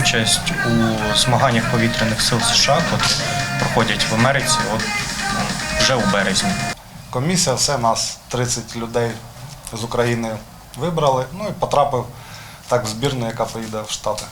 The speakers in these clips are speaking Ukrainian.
участь у змаганнях повітряних сил США, які проходять в Америці от, вже у березні. Комісія, все нас 30 людей з України вибрали. Ну і потрапив так в збірну, яка поїде в Штати.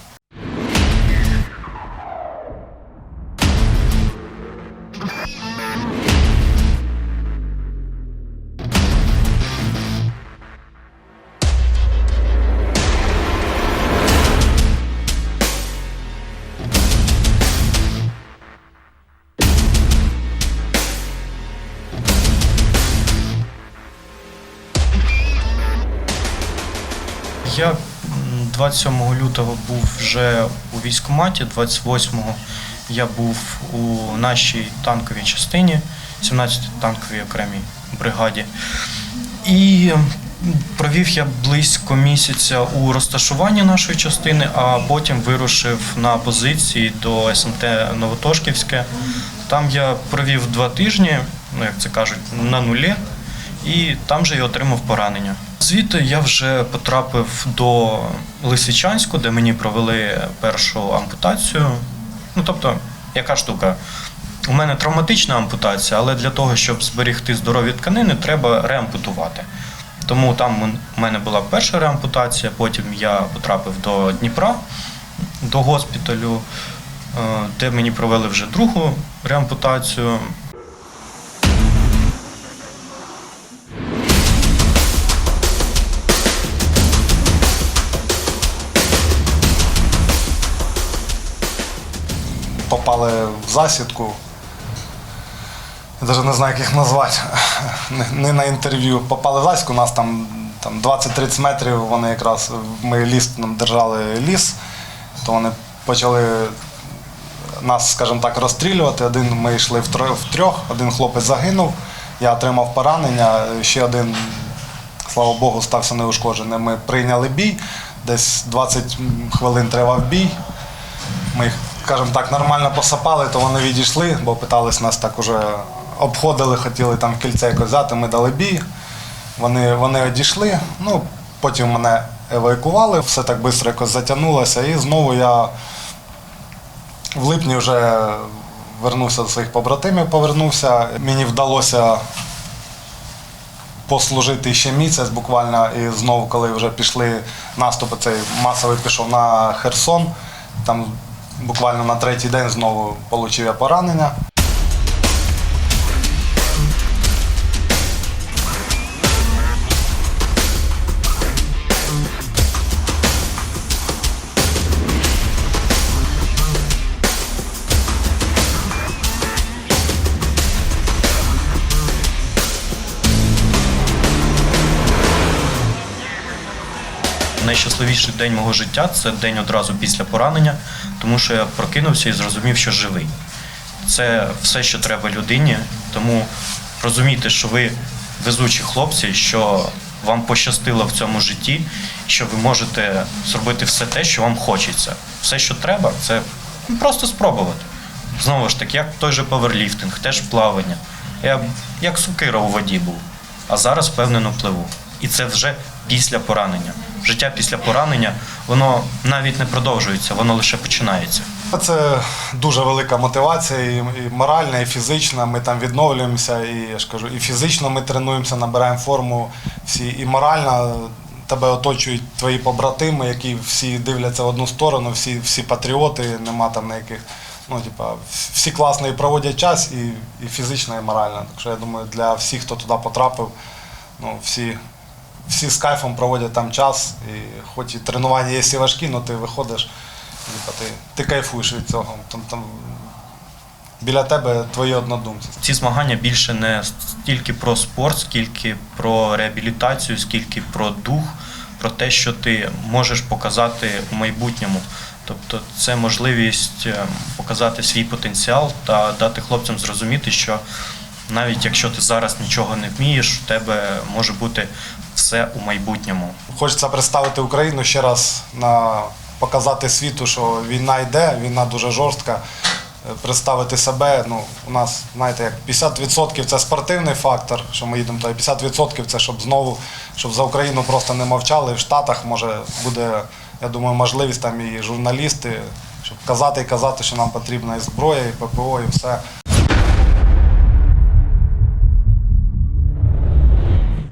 Я 27 лютого був вже у військкоматі, 28-го я був у нашій танковій частині, 17-й танковій окремій бригаді. І провів я близько місяця у розташуванні нашої частини, а потім вирушив на позиції до СМТ Новотошківське. Там я провів два тижні, ну як це кажуть, на нулі і там же я отримав поранення. Звідти я вже потрапив до Лисичанську, де мені провели першу ампутацію. Ну тобто, яка штука? У мене травматична ампутація, але для того, щоб зберегти здорові тканини, треба реампутувати. Тому там у мене була перша реампутація, потім я потрапив до Дніпра, до госпіталю, е, де мені провели вже другу реампутацію. Попали в засідку. Я навіть не знаю, як їх назвати. Не, на інтерв'ю. Попали в засідку, у нас там, там 20-30 метрів, вони якраз ми ліс нам держали ліс, то вони почали нас, скажімо так, розстрілювати. Один ми йшли в в трьох, один хлопець загинув, я отримав поранення, ще один, слава Богу, стався неушкоджений. Ми прийняли бій, десь 20 хвилин тривав бій. Ми їх, скажімо так, нормально посапали, то вони відійшли, бо питались нас так уже обходили, хотіли там кільце якось взяти, ми дали бій. Вони, вони одійшли. Ну, потім мене евакували, все так швидко якось затягнулося. І знову я в липні вже вернувся до своїх побратимів, повернувся. Мені вдалося послужити ще місяць буквально. І знову, коли вже пішли наступи, цей масовий пішов на Херсон. Там буквально на третій день знову отримав я поранення. Найщасливіший день мого життя це день одразу після поранення, тому що я прокинувся і зрозумів, що живий. Це все, що треба людині. Тому розумійте, що ви везучі хлопці, що вам пощастило в цьому житті, що ви можете зробити все те, що вам хочеться. Все, що треба, це просто спробувати. Знову ж таки, як той же паверліфтинг, теж плавання. Я як сукира у воді був, а зараз впевнено пливу. І це вже після поранення. Життя після поранення, воно навіть не продовжується, воно лише починається. Це дуже велика мотивація, і, моральна, і фізична. Ми там відновлюємося, і я ж кажу, і фізично ми тренуємося, набираємо форму всі, і морально тебе оточують твої побратими, які всі дивляться в одну сторону, всі, всі патріоти, нема там ніяких. Ну, типа, всі класно і проводять час, і, і фізично, і морально. Так що я думаю, для всіх, хто туди потрапив, ну, всі, всі з кайфом проводять там час. І хоч і тренування є і важкі, але ти виходиш, ти, ти кайфуєш від цього. Там, там, біля тебе твої однодумці. Ці змагання більше не стільки про спорт, скільки про реабілітацію, скільки про дух, про те, що ти можеш показати у майбутньому. Тобто це можливість е, показати свій потенціал та дати хлопцям зрозуміти, що навіть якщо ти зараз нічого не вмієш, у тебе може бути все у майбутньому. Хочеться представити Україну ще раз на показати світу, що війна йде, війна дуже жорстка. Е, Представити себе. Ну, у нас, знаєте, як 50% це спортивний фактор, що ми їдемо, то 50% це щоб знову, щоб за Україну просто не мовчали. В Штатах може буде я думаю, можливість там і журналісти, щоб казати і казати, що нам потрібна і зброя, і ППО, і все.